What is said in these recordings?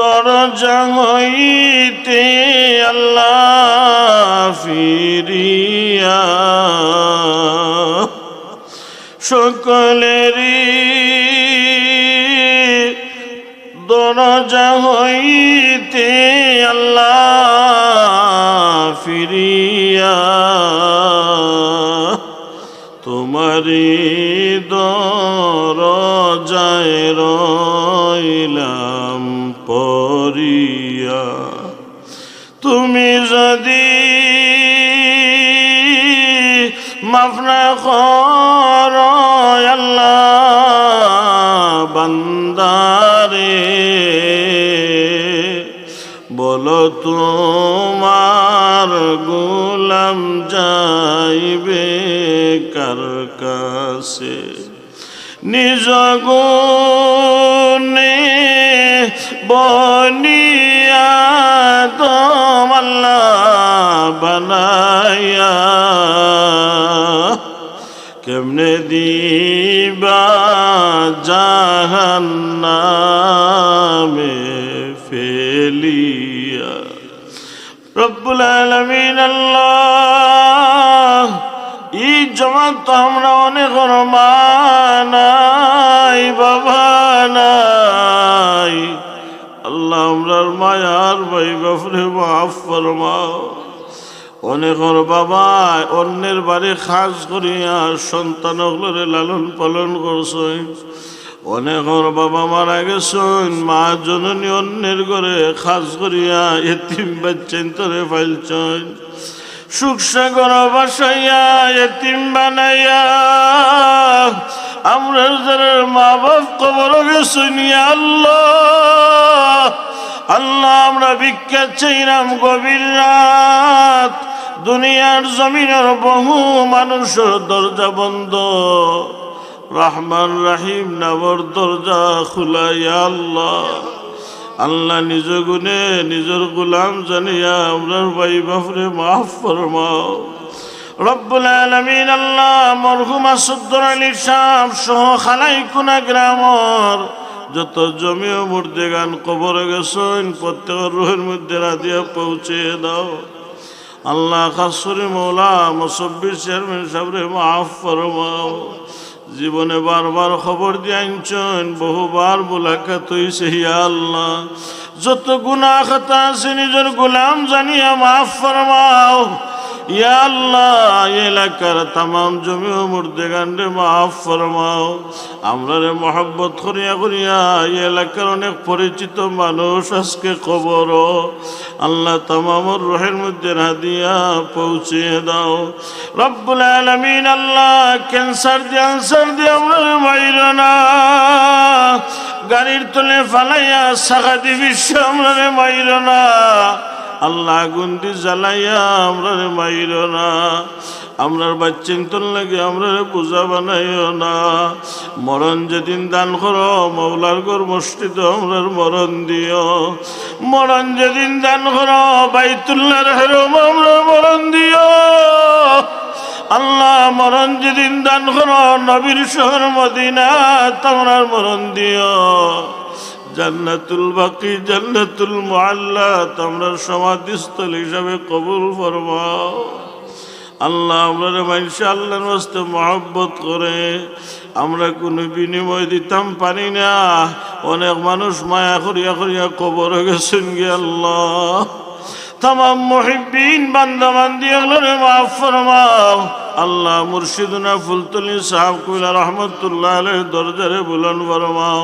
দরজা হইতে আল্লাহ ফিরিয়া। সকলেরই দরজা হইতে আল্লাহ ফিরিয়া। তোমারি মাফনা কর আল্লাহ বান্দারে। বলো তোমার গোলাম যাইবে কার কাছে? নিজ গুণে বনিয়া তোমাল্লা বানাইয়া কেমনে দিবা জাহান্নামে ফেলিয়া? রব্বুল আলমিন আল্লাহ ই জমান তো আমরা অনেক নাই, বাবা নাই। আল্লাহ আমরার মায়ার ভাই বাপরে মাফ ফরমাও। অনেকর বাবা অন্যের বাড়ি খাস করিয়া সন্তানগুলোরে লালন পালন করছে অনেকর বাবা মারা গেছেন, মা জননী অন্যের ঘরে খাস করিয়া এতিম বাচ্চেন তরে ফাইলছেন সুখ সুখসাগর বাসাইয়া এতিম বানাইয়া আমরা যারা মা বাপ কবর গেছেন আল্লাহ। আল্লাহ, আমরা ভিক্ষা চাইলাম গভীর রাত। দুনিয়ার জমিনের বহু মানুষের দরজা বন্ধ। রহমান রাহিম নামর দরজা খুলাইয়া আল্লাহ। আল্লাহ নিজ গুণে নিজের গুলাম জানিয়া আমরার ভাই বাপরে মাফ ফরমাও। রব্বুল আলমিন আল্লাহ মরহুম আসুদ্দর আলী সাহ সহ খালাই কুনা গ্রামর যত জমি মূর্তি গান কবর গেছেন প্রত্যেকের রুহের মধ্যে রাধিয়া পৌঁছে দাও। আল্লাহ খাসুরি মৌলা, মুসব্বির চেয়ারম্যান সাহেবরে মাফ ফরমাও। জীবনে বারবার খবর দিয়ে আনছেন বহুবার বোলাকাত হইছে ইয়া আল্লাহ। যত গুনাহ খাতা আছে, নিজের গোলাম জানিয়া মাফ ফরমাও। ইয়া আল্লাহ এলাকার আমরা রে মহব্বত করিয়া এলাকার অনেক পরিচিত মানুষ আজকে খবর আল্লাহ তামামর রোহের মধ্যে হাদিয়া পৌঁছিয়ে দাও। রব্বুল আল্লাহ, ক্যান্সার দিয়ে দিয়ে আমরা মাইর না। গাড়ির তলে ফালাইয়া সাগাদি বিশ্ব আমরা মাইর না। আল্লাহ আগুন দিয়ে জ্বালাইয়া আমরা রে মাইর না। আমরার বাচ্চিন্তন লাগে আমরা রে পূজা বানাইও না। মরণ যেদিন দান করো, মৌলার গর মসজিদ আমরার মরণ দিও। মরণ যেদিন দান করো বাইতুল্লাহ হেরম আমরা মরণ দিও। আল্লাহ মরণ যেদিন দান করো, নবীর শহর মদিনা তোমরার মরণ দিও। জান্নাতুল বাকি, জান্নাতুল মুআল্লা, তোমরা সমাধিস্থল হিসাবে কবুল ফরমাও। আল্লাহ আমরা মানুষ আল্লাহর বাস্তে মহব্বত করে, আমরা কোনো বিনিময় দিতাম, পারি না। অনেক মানুষ মায়া করিয়া করিয়া কবর গেছেন গে আল্লাহ। তাম মহিবিন বান্দাবান্দি এগুলো মাফ ফরমাও। আল্লাহ মুর্শিদুনা ফুলতলি সাহাব কুইলা রহমতুল্লাহ আলের দরজারে বুলন ফরমাও।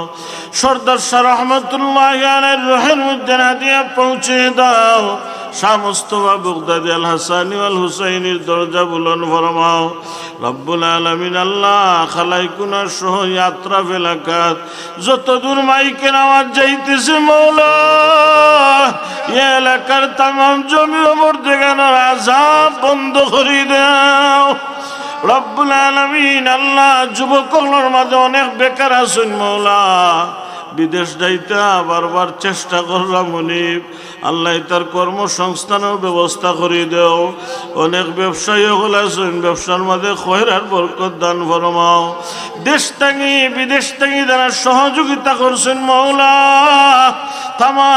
সর্দার শাহ রহমতুল্লাহ আলের রহের মধ্যে না দিয়ে পৌঁছে দাও। শাহ মুস্তফা বুগদাদি আল হাসানি আল হুসাইনির দরজা বুলন ফরমাও। রব্বুল আলমিন আল্লাহ খালাইকুনা সহ যাত্রা ফেলাকাত যত দূর মাইকের আওয়াজ যাইতেছে মৌলা এলাকার তাম জমি ওপর দেখানোর আজাব বন্ধ করে রব্বুল আলমিন আল্লাহ যুবকগুলোর মাঝে অনেক বেকার আছেন মৌলা। বিদেশ যাইতে বারবার চেষ্টা করলাম মনিব আল্লাহ তার কর্মসংস্থানের ব্যবস্থা করে দেও। অনেক ব্যবসায়ী হল আছেন, ব্যবসার মাঝে খয়রার বরকত দান ফরমাও। দেশ টাঙি বিদেশ টাঙি যারা সহযোগিতা করছেন মৌলা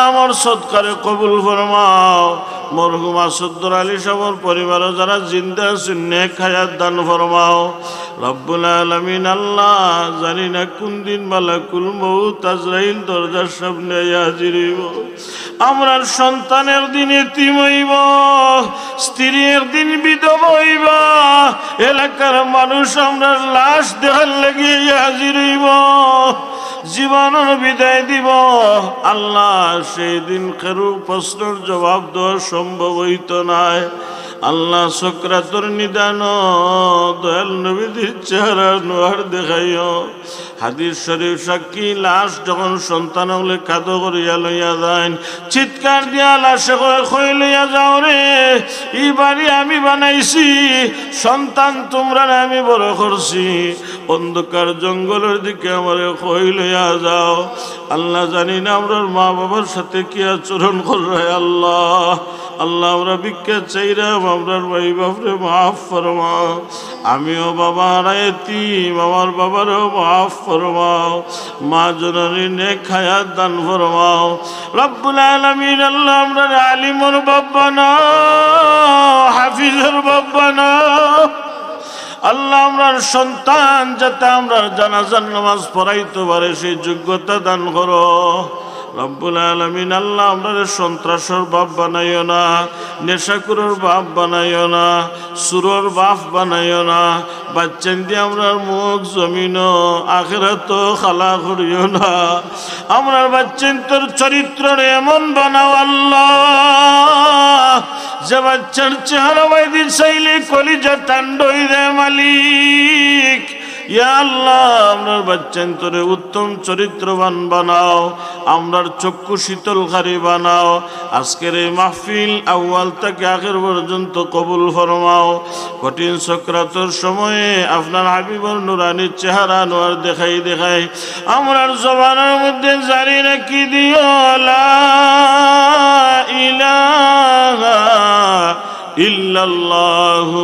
আমার সৎকারে কবুল ফরমাও। মরহুম আসুদ্দর আলী সাবর পরিবারও যারা জিন্দা নেক হায়াত দান ফরমাও। রব্বুল আলমিন আল্লাহ জানি না কোন দিন মালাকুল মৌত আজরাইল দরজার সামনে হাজির হইব আমরা সন্তানের দিন এতিম হইব, স্ত্রীর দিন বিধব হইব, এলাকার মানুষ আমরা লাশ দেখার লাগিয়ে হাজির হইব জীবনের বিদায় দিব। আল্লাহ সেই দিন কারও প্রশ্নের জবাব দেওয়া সম্ভব হইত নাই। আল্লাহ সক্রাতর নিদান, দয়াল নবীদের চেহারা নোয়ার দেখাইও। হাদিস শরীফ সাক্ষী, লাশ যখন সন্তান হলে কাদো করিয়া লইয়া যায় চিৎকার দিয়া লাশে করে খই লইয়া যাও রে। ই বাড়ি আমি বানাইছি, সন্তান তোমরা আমি বড় করছি। অন্ধকার জঙ্গলের দিকে আমার খই লইয়া যাও। আল্লাহ জানি না আমরা মা বাবার সাথে কি আচরণ করবে আল্লাহ। আল্লাহ আমরা ভিক্ষা চাইরাম আমরার ভাই, বাপরে, মাফ ফরমাও আমিও বাবা হারাইতিম আমার বাবারও মাফ ফরমাও মা জননী নে দান ফরমাও রব্বুল আলমিন, আল্লাহ আমরা আলিমর বাবা না হাফিজের বাবা না আল্লাহ আমরার সন্তান যাতে আমরা জানাজান নামাজ পড়াইতে পারে, সেই যোগ্যতা দান করো। রব্বুল আলমিন, আল্লাহ আমরা সন্ত্রাসর বাপ বানাইও না নেশাকুরের বাপ বানাইও না, সুরর বাপ বানাইও না বাচ্চান দিয়ে আমরার মুখ, জমিন আখেরা তো খালা করিও না। আমরার বাচ্চান তোর চরিত্র এমন বানাও আল্লাহ, যে বাচ্চার চেহারা বাইদি চাইলে কলিজা টান্ডই রে মালিক। ইয়া আল্লাহ, আমরার বাচ্চান তোরে উত্তম চরিত্রবান বানাও, আমরার চক্ষু শীতলকারী বানাও, আজকের এই মাহফিল আউয়াল থেকে আগের পর্যন্ত কবুল ফরমাও। কঠিন সক্রাতর সময়ে আপনার হাবিবর নুরানির চেহারা নোয়ার দেখাই দেখাই, আমরার জবানের মধ্যে জারি রাখি দিও ইলাহা ইল্লাল্লাহু